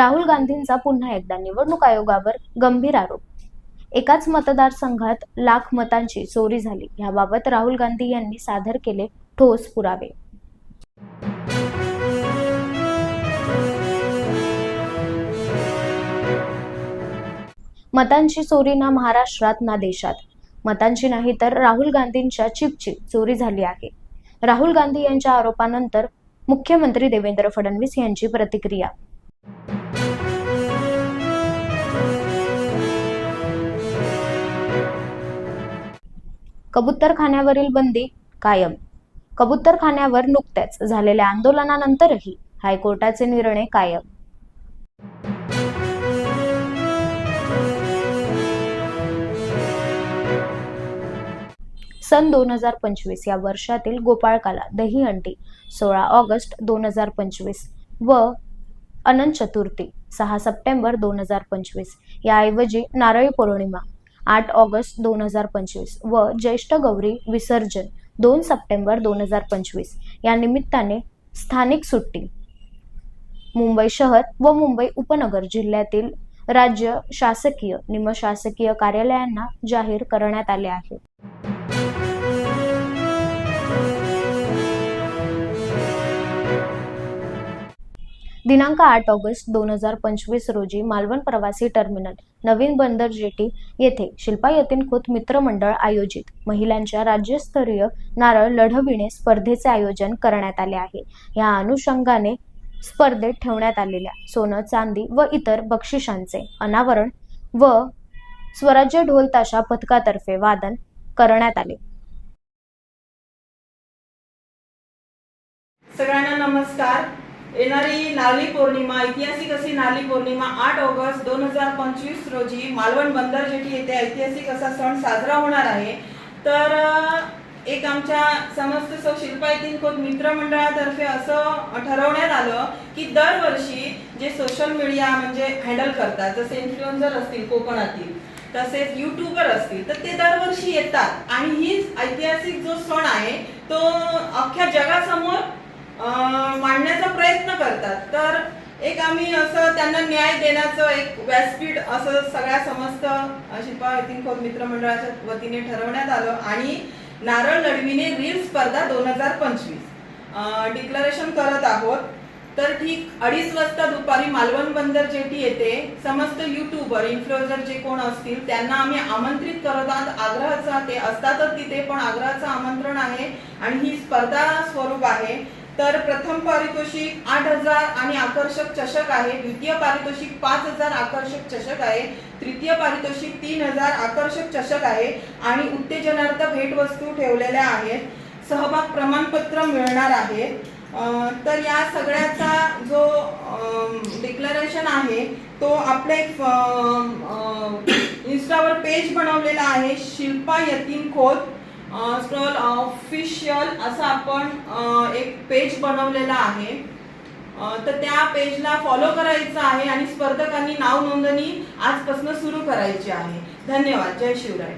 राहुल गांधींचा पुन्हा एकदा निवडणूक आयोगावर गंभीर आरोप. एकाच मतदारसंघात लाख मतांची चोरी झाली. याबाबत राहुल गांधी यांनी सादर केले ठोस पुरावे. मतांची चोरी ना महाराष्ट्रात ना देशात. मतांची नाही तर राहुल गांधींच्या चिपची चोरी झाली आहे. राहुल गांधी यांच्या आरोपानंतर मुख्यमंत्री देवेंद्र फडणवीस यांची प्रतिक्रिया. कबुतरखान्यावरील बंदी कायम. कबुतरखान्यावर नुकत्याच झालेल्या आंदोलनानंतरही हायकोर्टाचे निर्णय कायम. सन दोन हजार पंचवीस या वर्षातील गोपाळकाला दहीहंडी सोळा ऑगस्ट दोन हजार पंचवीस व अनंत चतुर्थी सहा सप्टेंबर दोन हजार पंचवीस याऐवजी नारळी पौर्णिमा आठ ऑगस्ट दोन हजार पंचवीस व ज्येष्ठ गौरी विसर्जन दोन सप्टेंबर दोन हजार पंचवीस या निमित्ताने स्थानिक सुट्टी. मुंबई शहर व मुंबई उपनगर जिल्ह्यातील राज्य शासकीय निमशासकीय कार्यालयांना जाहीर करण्यात आले आहे. दिनांक आठ ऑगस्ट दोन हजार पंचवीस रोजी मालवण प्रवासी टर्मिनल नवीन बंदर जेटी येथे शिल्पा यतीन खोत मित्रमंडळ आयोजित. महिलांच्या राज्यस्तरीय नारळ लढविणे स्पर्धेचे आयोजन करण्यात आले आहे. या अनुषंगाने स्पर्धेत ठेवण्यात आलेल्या सोनं चांदी व इतर बक्षिसांचे अनावरण व स्वराज्य ढोल ताशा पथकातर्फे वादन करण्यात आले. सगळ्यांना नमस्कार. येणारी नारळी पौर्णिमा ऐतिहासिक अशी नारळी पौर्णिमा आठ ऑगस्ट दोन हजार पंचवीस रोजी मालवण बंदर जेटी येथे ऐतिहासिक असा सण साजरा होणार आहे. तर एक आमच्या समस्त सौ शिल्पायतीन येथील मित्रमंडळातर्फे असं ठरवण्यात आलं की दरवर्षी जे सोशल मीडिया म्हणजे हँडल करतात जसे इन्फ्लुएन्सर असतील कोकणातील तसेच युट्यूबर असतील तर ते दरवर्षी येतात. आणि हीच ऐतिहासिक जो सण आहे तो अख्ख्या जगासमोर मांडण्याचा प्रयत्न करतात. तर एक आम्ही असं त्यांना न्याय देण्याचं एक व्यासपीठ असं सगळ्या समस्त शिल्पा खोत मित्रमंडळाच्या वतीने ठरवण्यात आलं आणि नारळ लढविणे रील स्पर्धा दोन हजार पंचवीस. डिक्लरेशन करत आहोत. तर ठीक अडीच वाजता दुपारी मालवण बंदर जेटी येथे समस्त युट्यूबर इन्फ्लुएन्सर जे कोण असतील त्यांना आम्ही आमंत्रित करत आहोत. आग्रहाचा ते असतातच तिथे पण आग्रहाचं आमंत्रण आहे आणि ही स्पर्धा स्वरूप आहे. तर प्रथम पारितोषिक आठ हजार आणि आकर्षक चषक आहे. द्वितीय पारितोषिक पाच हजार आकर्षक चषक आहे. तृतीय पारितोषिक तीन हजार आकर्षक चषक आहे आणि उत्तेजनार्थ भेटवस्तू ठेवलेल्या आहेत. सहभाग प्रमाणपत्र मिळणार आहे. तर या सगळ्याचा जो डिक्लरेशन आहे तो आपल्या एक इन्स्टावर पेज बनवलेला आहे. शिल्पा यतीन खोत. स्क्रॉल ऑफिशियल असं आपण एक पेज बनवलेला आहे. तर त्या पेजला फॉलो करायचं आहे आणि स्पर्धकांनी नाव नोंदणी आजपासून सुरू करायची आहे. धन्यवाद. जय शिवराय.